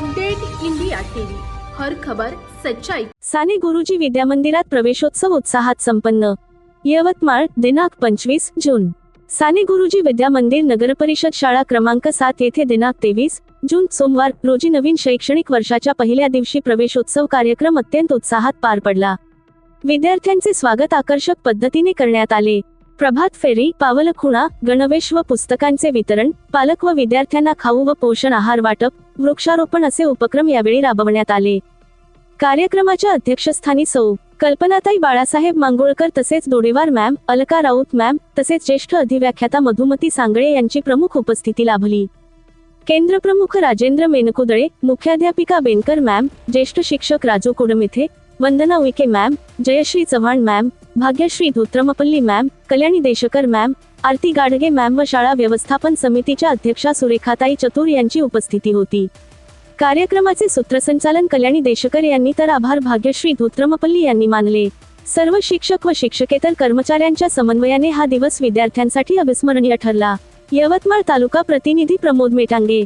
Update India TV. हर खबर सच्चाई. साने गुरुजी विद्यामंदिरात प्रवेशोत्सव उत्साहात संपन्न. यवतमाळ दिनांक पंचवीस जून. साने गुरुजी विद्यामंदिर नगरपरिषद शाळा क्रमांक सात येथे दिनांक तेवीस जून सोमवार रोजी नवीन शैक्षणिक वर्षाच्या पहिल्या दिवशी प्रवेशोत्सव कार्यक्रम अत्यंत उत्साहात पार पडला. विद्यार्थ्यांचे स्वागत आकर्षक पद्धतीने करण्यात आले. प्रभात फेरी पावलखुणा गणवेश व पुस्तकांचे वितरण पालक व विद्यार्थ्यांना खाऊ व पोषण आहार वाटप वृक्षारोपण असे उपक्रम यावेळी राबवण्यात आले. कार्यक्रमाच्या अध्यक्षस्थानी सौ. कल्पनाताई बाळासाहेब मांगोळकर तसेच दोडेवार मॅम अलका राऊत मॅम तसेच ज्येष्ठ अधिव्याख्याता मधुमती सांगळे यांची प्रमुख उपस्थिती लाभली. केंद्रप्रमुख राजेंद्र मेनकुदळे मुख्याध्यापिका बेनकर मॅम ज्येष्ठ शिक्षक Raju Kudmithe Vandana Vike ma'am Jayashree Chavan ma'am Bhagyashree Dhotrampalli ma'am Kalyani Deshkar ma'am Aarti Gadge ma'am व शाळा व्यवस्थापन समितीच्या अध्यक्षा सुरेखाताई चतुर यांची उपस्थिती होती. कार्यक्रमाचे सूत्रसंचालन कल्याणी देशकर यांनी तर आभार भाग्यश्री धोत्रमपल्ली यांनी मानले. सर्व शिक्षक व शिक्षकेतर कर्मचाऱ्यांच्या समन्वयाने हा दिवस विद्यार्थ्यांसाठी अविस्मरणीय ठरला. यवतमाळ तालुका प्रतिनिधी प्रमोद मेटांगे